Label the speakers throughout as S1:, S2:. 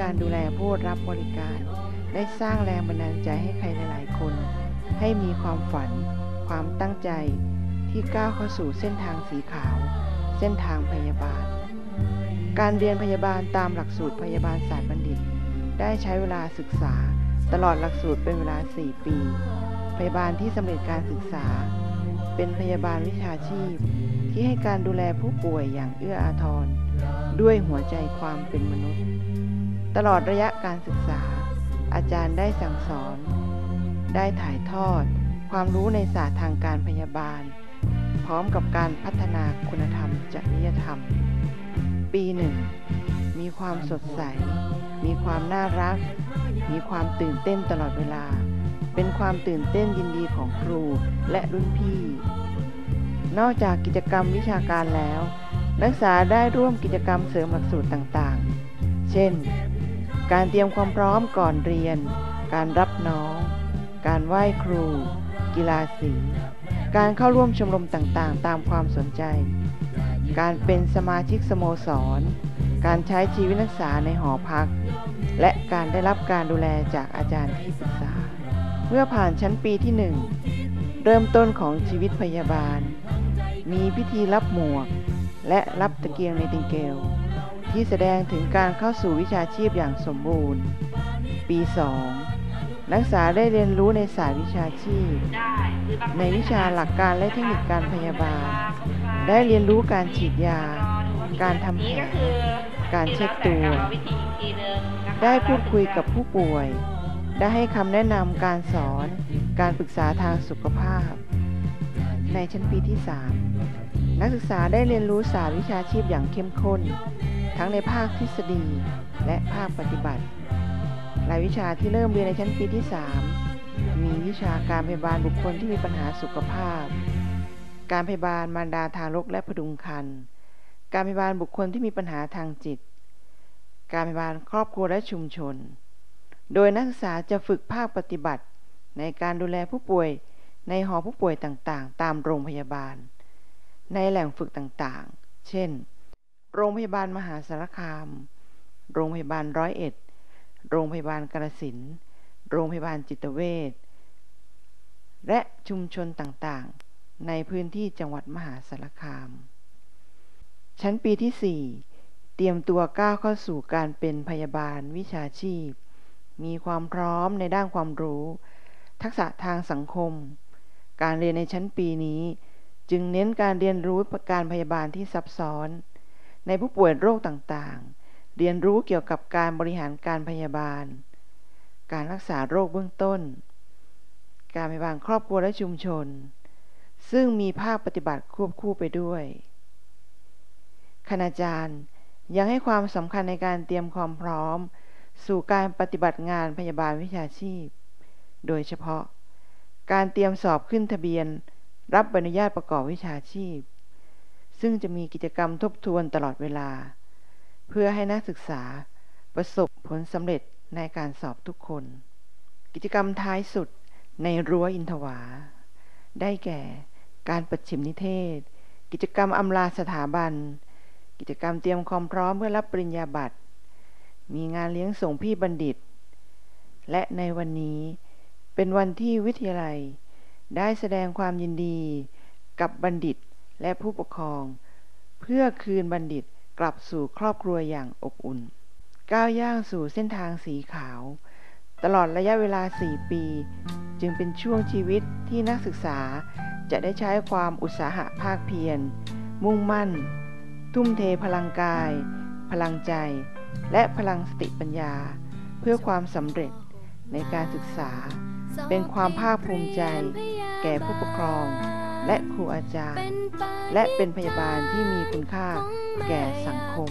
S1: การดูแลผู้รับบริการ ได้สร้างแรงบันดาลใจให้ใครหลายๆคน ให้มีความฝัน ความตั้งใจที่ก้าวเข้าสู่เส้นทางสีขาว เส้นทางพยาบาล การเรียนพยาบาลตามหลักสูตรพยาบาลศาสตร์บัณฑิต ได้ใช้เวลาศึกษา ตลอดหลักสูตรเป็นเวลา 4 ปี พยาบาลที่สำเร็จการศึกษา เป็นพยาบาลวิชาชีพ ที่ให้การดูแลผู้ป่วยอย่างเอื้ออาทรด้วยหัวใจความเป็นมนุษย์ ตลอดระยะการศึกษา อาจารย์ได้สั่งสอน ได้ถ่ายทอด ความรู้ในศาสตร์ทางการพยาบาล พร้อมกับการพัฒนาคุณธรรมจริยธรรม ปีหนึ่งมีความสดใส มีความน่ารัก มีความตื่นเต้นตลอดเวลา เป็นความตื่นเต้นยินดีของครูและรุ่นพี่ นอกจากกิจกรรมวิชาการแล้ว นักศึกษาได้ร่วมกิจกรรมเสริมหลักสูตรต่างๆ เช่น การเตรียมความพร้อมก่อนเรียน การรับน้อง การไหว้ครู กีฬาสี การเข้าร่วมชมรมต่างๆ ตามความสนใจ การเป็นสมาชิกสโมสร การใช้ชีวิตนักศึกษาในหอพัก และการได้รับการดูแลจากอาจารย์ที่ปรึกษา เมื่อผ่านชั้นปีที่หนึ่งเริ่มต้นของชีวิตพยาบาล มีพิธีรับหมวก และรับตะเกียงในติงเกล ที่แสดงถึงการเข้าสู่วิชาชีพอย่างสมบูรณ์ ปี 2 นักศึกษาได้เรียนรู้ในศาสตร์วิชาชีพ ในวิชาหลักการและเทคนิคการพยาบาล ได้เรียนรู้การฉีดยา การทำแผลการเช็คตัว ได้พูดคุยกับผู้ป่วย ได้ให้คำแนะนำการสอน การปรึกษาทางสุขภาพ ในชั้นปีที่ 3 นักศึกษาได้เรียนรู้ศาสตร์วิชาชีพอย่างเข้มข้น ทั้งในภาคทฤษฎีและภาคปฏิบัติ รายวิชาที่เริ่มเรียนในชั้นปีที่ 3 มีวิชาการพยาบาลบุคคลที่มีปัญหาสุขภาพ การพยาบาลมารดาทารกและพดุงครรภ์ การพยาบาลบุคคลที่มีปัญหาทางจิต การพยาบาลครอบครัวและชุมชน โดยนักศึกษาจะฝึกภาคปฏิบัติ ในการดูแลผู้ป่วยในหอผู้ป่วยต่างๆ ตามโรงพยาบาล ในแหล่งฝึกต่างๆ เช่น โรงพยาบาลมหาสารคาม โรงพยาบาลร้อยเอ็ด โรงพยาบาลกาฬสินโรงพยาบาลจิตเวช และชุมชนต่างๆ ในพื้นที่จังหวัดมหาสารคาม ชั้นปีที่ 4 เตรียมตัวก้าวเข้าสู่การเป็นพยาบาลวิชาชีพ มีความพร้อมในด้านความรู้ ทักษะทางสังคม การเรียนในชั้นปีนี้ จึงเน้นการเรียนรู้การพยาบาลที่ซับซ้อน ในผู้ป่วยโรคต่างๆ เรียนรู้เกี่ยวกับการบริหารการพยาบาล การรักษาโรคเบื้องต้น การพยาบาลครอบครัวและชุมชน ซึ่งมีภาคปฏิบัติควบคู่ไปด้วย คณาจารย์ยังให้ความสำคัญในการเตรียมความพร้อม สู่การปฏิบัติงานพยาบาลวิชาชีพ โดยเฉพาะ การเตรียมสอบขึ้นทะเบียน รับใบอนุญาตประกอบวิชาชีพ ซึ่งจะมีกิจกรรมทบทวนตลอดเวลา เพื่อให้นักศึกษาประสบผลสำเร็จในการสอบทุกคน กิจกรรมท้ายสุดในรั้วอินทวา ได้แก่การประชิมนิเทศ กิจกรรมอำลาสถาบัน กิจกรรมเตรียมความพร้อมเพื่อรับปริญญาบัตร มีงานเลี้ยงส่งพี่บัณฑิต และในวันนี้เป็นวันที่วิทยาลัย ได้แสดงความยินดีกับบัณฑิต และผู้ปกครอง เพื่อคืนบัณฑิตกลับสู่ครอบครัวอย่างอบอุ่น ก้าวย่างสู่เส้นทางสีขาว ตลอดระยะเวลา 4 ปี จึงเป็นช่วงชีวิตที่นักศึกษาจะได้ใช้ความอุตสาหะภาคเพียร มุ่งมั่น ทุ่มเทพลังกาย พลังใจ และพลังสติปัญญา เพื่อความสำเร็จในการศึกษา เป็นความภาคภูมิใจ แก่ผู้ปกครอง และครูอาจารย์ และเป็นพยาบาลที่มีคุณค่าแก่สังคม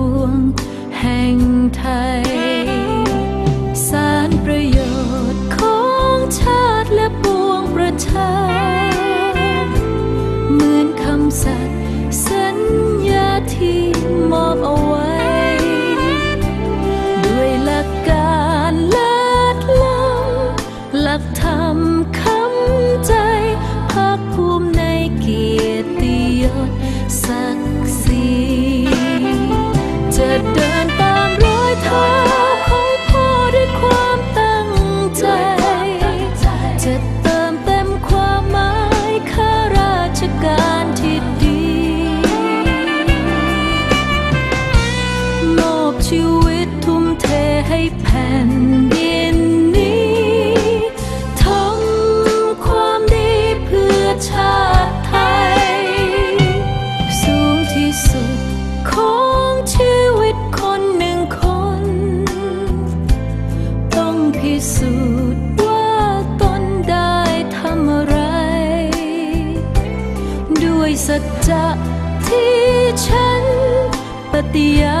S2: ง
S3: จะที่
S2: ฉันปฏิญา